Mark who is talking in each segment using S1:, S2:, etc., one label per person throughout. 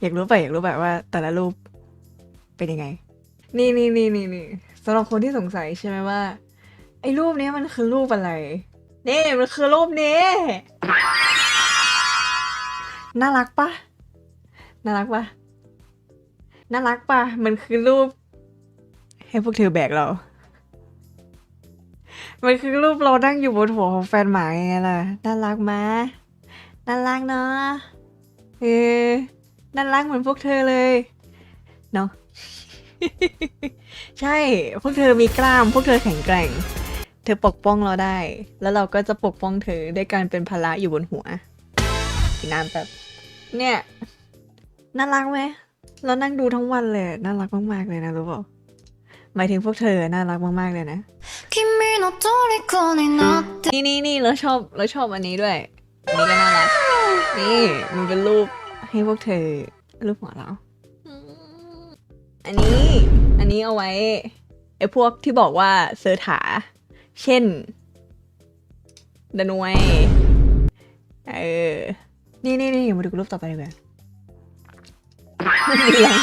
S1: อยากรู้ไปอยากรู้แบบว่าแต่ละรูปเป็นยังไง นี่นี่นี่นี่นี่สำหรับคนที่สงสัยใช่ไหมว่า ไอ้รูปนี้มันคือรูปอะไรนี่มันคือรูปนี้ น่ารักปะน่ารักปะน่ารักปะมันคือรูป ให้พวกเธอแบกเรา มันคือรูปเรานั่งอยู่บนหัวของแฟนหมาไงล่ะ น่ารักมะน่ารักเนาะเออ น่ารักเหมือนพวกเธอเลย เนาะใช่ พวกเธอมีกล้าม พวกเธอแข็งแกร่ง เธอปกป้องเราได้ แล้วเราก็จะปกป้องเธอได้การเป็นภาระอยู่บนหัวกินน้ำแบบ เนี่ย น่ารักไหม เรานั่งดูทั้งวันเลย น่ารักมากๆเลยนะรู้ป่าหมายถึงพวกเธอ น่ารักมากๆเลยนะ นี่นี่นี่เราชอบเราชอบอันนี้ด้วยอันนี้ก็น่ารัก นี่มันเป็นรูป ให้พวกเธอรูปหัวเราอืมอันนี้ อันนี้เอาไว้ไอ้พวกที่บอกว่าเซอร์ถา เช่นดานวย เออ นี่นี่นี่มาดูรูปต่อไปดีกว่ามีแรง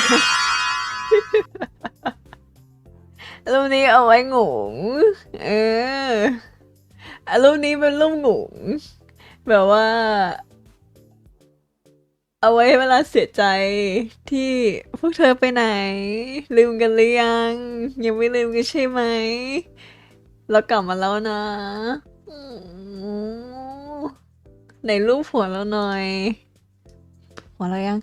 S1: รูปนี้เอาไว้หงงเอออะรูปนี้เป็นรูปหงงแบบว่า เอาไว้เวลาเสียใจที่พวกเธอไปไหน ลืมกันหรือยัง ยังไม่ลืมกันใช่ไหม เรากลับมาแล้วนะไหนรูปหัวเราหน่อย หัวเรายัง